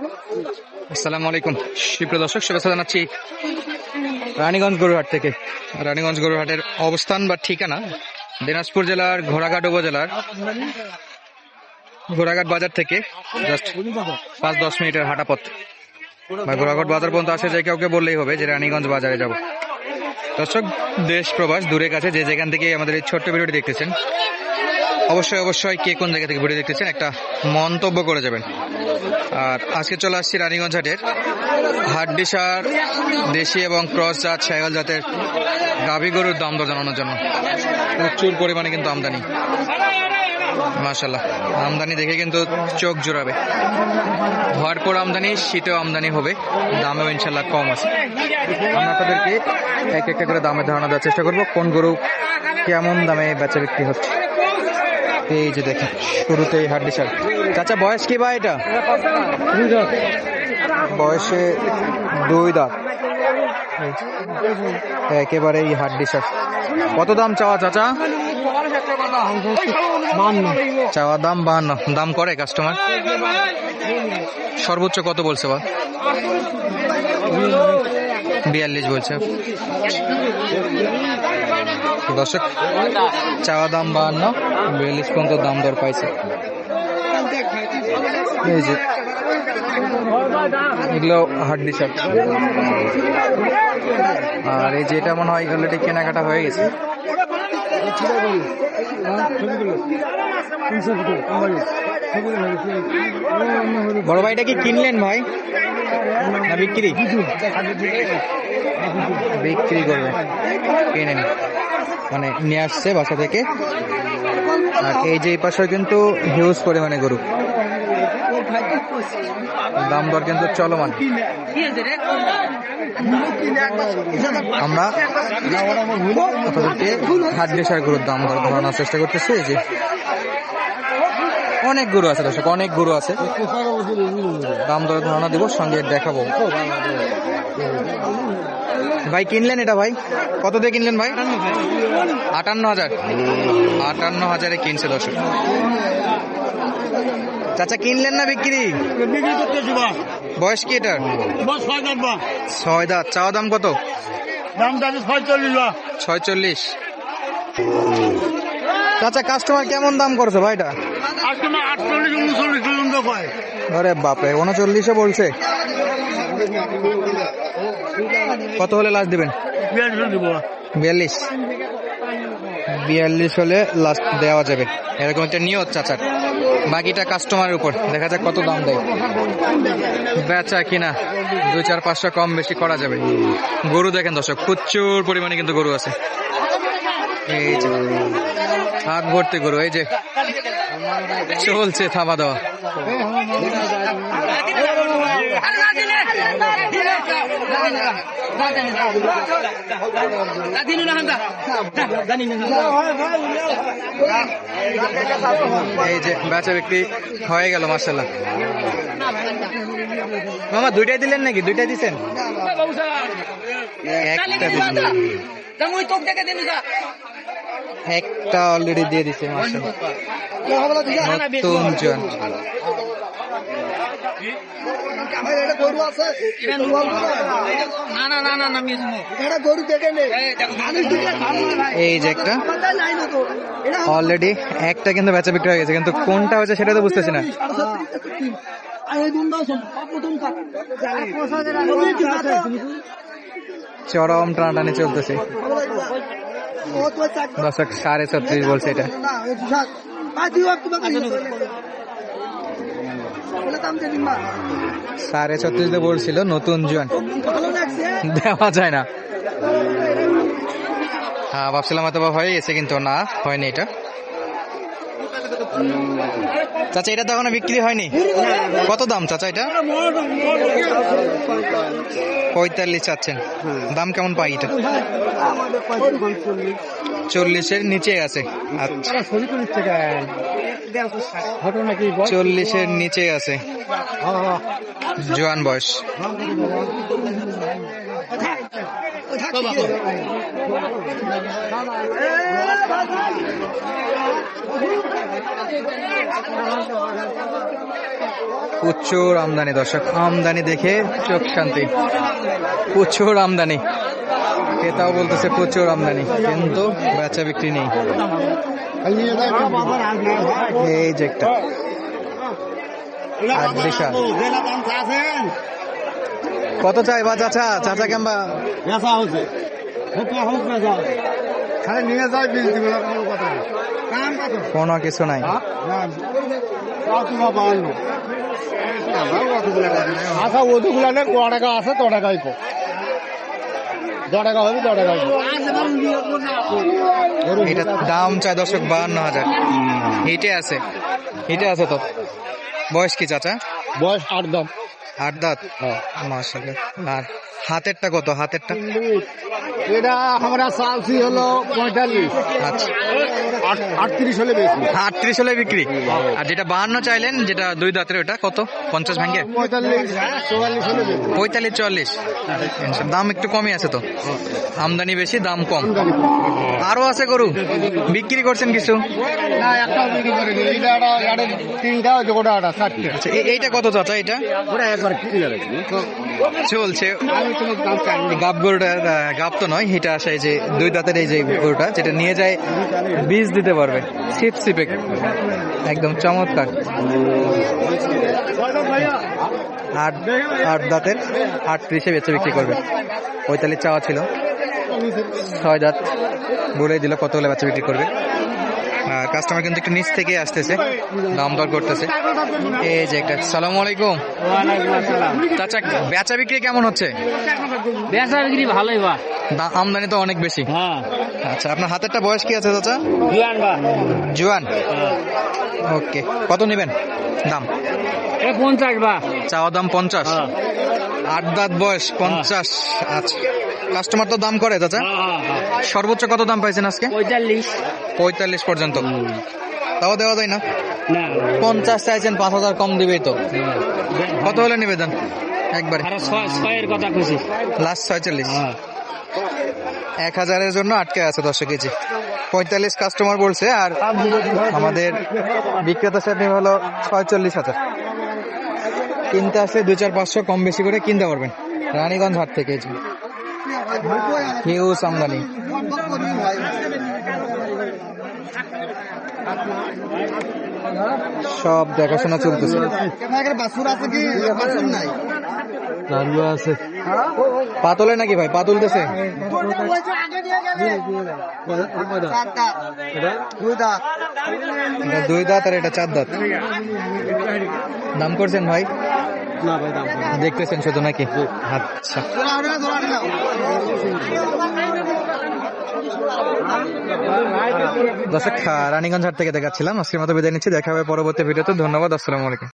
আসসালামু আলাইকুম। সুপ্রিয় দর্শক, শুভেচ্ছা জানাচ্ছি রানীগঞ্জ গরুহাট থেকে। রানীগঞ্জ গরুহাটের অবস্থান বা ঠিকানা দিনাজপুর জেলার ঘোড়াঘাট উপজেলার ঘোড়াঘাট বাজার থেকে জাস্ট পাঁচ দশ মিনিটের হাঁটা পথ বা ঘোড়াঘাট বাজার পর্যন্ত আসে যে কাউকে বললেই হবে যে রানীগঞ্জ বাজারে যাব। দর্শক, দেশ প্রবাস দূরে কাছে যে যেখান থেকে আমাদের এই ছোট্ট ভিডিওটি দেখতেছেন অবশ্যই অবশ্যই কে কোন জায়গা থেকে ভিডিও দেখতেছেন একটা মন্তব্য করে যাবেন। আর আজকে চলে আসছি রানীগঞ্জ হাটের। হাড্ডিসার দেশি এবং ক্রস জাত সাইকেল জাতের গাভী গরুর দাম দর জানানোর জন্য। প্রচুর পরিমাণে কিন্তু আমদানি। মাশাল্লাহ আমদানি দেখে কিন্তু চোখ জোড়াবে। ভরপুর আমদানি, শীতেও আমদানি হবে, দামেও ইনশাল্লাহ কম আছে। আমরা তাদেরকে এক একটা করে দামের ধারণা দেওয়ার চেষ্টা করব, কোন গরু কেমন দামে বেচা বিক্রি হচ্ছে। এই যে দেখেন শুরুতেই হাড্ডি সার চাচা, বয়স কি ভাই এটা? বয়সে দুই দাঁত। এই হাড্ডি সার কত দাম চাওয়া চাচা? চাওয়া দাম বাহান্ন। দাম করে কাস্টমার সর্বোচ্চ কত বলছে বা? বিয়াল্লিশ বলছে। দর্শক চাওয়া দাম বাহান্ন, বিয়াল্লিশ পর্যন্ত দাম দর পাইছে। এই যে, এগুলো হাড্ডি শার্ট আর এই যে এটা মনে হয় অলরেডি কেনাকাটা হয়ে গেছে। বড় ভাইটা কি কিনলেন ভাই? না বিক্রি? বিক্রি করবে। কিনেন। মানে নিয়ে আসছে বাসা থেকে। আর এই যে এই পাশে কিন্তু হিউজ পরিমাণে গরু। দাম দর কিন্তু চলমান। আমরা হাট গরুর দাম দর ধরানোর চেষ্টা করতেছি এই যে অনেক গরু আছে দর্শক অনেক গরু আছে। দাম দর ধারণা দিব সঙ্গে দেখাবো। ভাই কিনলেন এটা ভাই? কত দিয়ে কিনলেন ভাই? আটান্ন হাজার। আটান্ন হাজারে কিনছে দর্শক। চাচা কিনলেন না বিক্রি? বয়স কি এটার? ছয় দাঁত চাওয়া দাম কত? দাম ছয়চল্লিশ চাচা কাস্টমার কেমন দাম করছে ভাই এটা? আজকে আটচল্লিশ উনচল্লিশ পর্যন্ত কয়? আরে বাপরে উনচল্লিশে বলছে। কত হলে লাস্ট দিবেন? বিয়াল্লিশ বিয়াল্লিশ। হলে লাস্ট দেওয়া যাবে। এরকম একটা নিয়ত চাচার বাকিটা কাস্টমারের উপর। দেখা যাক কত দাম দেয়। বেচা কিনা দুই চার পাঁচশো কম বেশি করা যাবে। গরু দেখেন দর্শক প্রচুর পরিমাণে কিন্তু গরু আছে। এই যে হাত ভর্তি গরু এই যে। চলছে থাবা দেওয়া এই যে বেচা বিক্রি হয়ে গেল মার্শাল্লাহ মামা, দুইটাই দিলেন নাকি? দুইটাই দিছেন? একটা অলরেডি দিয়ে দিছে নতুন জন এই যে একটা। অলরেডি একটা কিন্তু বেচা বিক্রি হয়ে গেছে কিন্তু কোনটা হয়েছে সেটা তো বুঝতেছি না। চরম টানাটানি চলতেছে। দর্শক, সাড়ে ছত্রিশ বলছে এটা। সাড়ে ছত্রিশ বলছিল নতুন জন দেওয়া যায় না। হ্যাঁ ভাবছিলাম হয়তো হয়ে গেছে, কিন্তু না, হয়নি এটা। চাচা, এটা তো এখনও বিক্রি হয়নি। কত দাম চাচা এটা? পঁয়তাল্লিশ চাচ্ছেন। দাম কেমন পাই এটা? চল্লিশের নিচে আছে। চল্লিশের নিচে আছে। জোয়ান বয়স। প্রচুর আমদানি, দর্শক, আমদানি দেখে চোখ শান্তি। প্রচুর আমদানি। ক্রেতাও বলতেছে প্রচুর আমদানি, কিন্তু বেচা বিক্রি নেই। এই যে একটা। কত চাই বা চাচা? চাচা কেমবা? খালি নিয়ে যায় বিল দিবে না কোনো কথা নেই। দাম কত কোনো কিছু নাই। আচ্ছা ওதுগুলা নেই ক টাকা আছে ত টাকাই কো। টাকা হবে দ টাকাই এটা দাম চাই দর্শক বাহান্ন হাজার। হিটে আছে। হিটে আছে তো? বয়স কি চাচা? বয়স আট দাম। আট দাঁত? মাসাল্লাহ আর হাতেরটা কত? হাতেরটা? এটা আমরা চালছি হলো পঁয়তাল্লিশ। আচ্ছা আটত্রিশ হলে বেশি। আটত্রিশ হলে বিক্রি। আর যেটা বাহান্ন চাইলেন যেটা দুই দাঁতের ওটা কত? পঞ্চাশ ভাঙ্গে পঁয়তাল্লিশ চল্লিশ দাম একটু কমই আছে তো। আমদানি বেশি দাম কম। আরও আছে গরু? বিক্রি করছেন কিছু? আচ্ছা এইটা কত চাচা এটা? চলছে। গাব গরুটা গাব তো নয় এটা আসে এই যে দুই দাঁতের এই যে গরুটা, যেটা নিয়ে যায়, বীজ দিতে পারবে। সিপ সিপে একদম চমৎকার। আট আট দাঁতের আটত্রিশে বেচে বিক্রি করবে। পঁয়তাল্লিশ চাওয়া ছিল। ছয় দাঁত বলে দিল কত হলে বিক্রি করবে। কাস্টমার কিন্তু একটু নিচ থেকে আসতেছে। দাম দর করতেছে। এই যে একটা সালাম আলাইকুম। চাচা বেচা বিক্রি কেমন হচ্ছে? বেচা বিক্রি ভালোই বা। আমদানি তো অনেক বেশি। হ্যাঁ। আচ্ছা আপনার হাতেরটা বয়স কি আছে চাচা? জুয়ান বা। জুয়ান। ওকে কত নেবেন? দাম? পঞ্চাশ বা। চাওয়া দাম পঞ্চাশ। হ্যাঁ। আট দাঁত বয়স পঞ্চাশ। আচ্ছা। কাস্টমার তো দাম করে চাচা? হ্যাঁ, হ্যাঁ। সর্বোচ্চ কত দাম পাইছেন আজকে? পঁয়তাল্লিশ। পঁয়তাল্লিশ পর্যন্ত। তাও দেওয়া যায় না? পঞ্চাশ চাইছেন পাঁচ হাজার কম দিবেই তো। কত হলে নিবেদন? একবারে। লাস্ট ছয়চল্লিশ। হ্যাঁ। এক হাজারের জন্য আটকে আছে দশ কেজি। পঁয়তাল্লিশ কাস্টমার বলছে আর আমাদের বিক্রেতা সাহেব হলো ছয়চল্লিশ হাজার। কিনতে আসলে দু চার পাঁচশো কম বেশি করে কিনতে পারবেন। রানীগঞ্জ হাট থেকে। হিউজ আমদানি সব দেখাশোনা চলতেছে। আছে। পাতলে নাকি ভাই? পাতুলতেছে দুই দাঁত আর এটা চার দাঁত। দাম করছেন ভাই? দেখতেছেন শুধু নাকি? আচ্ছা। দর্শক রানীগঞ্জ হাট থেকে দেখাচ্ছিলাম। আজকের মতো বিদায় নিচ্ছি। দেখা হবে পরবর্তী ভিডিওতে। ধন্যবাদ আসসালামু আলাইকুম।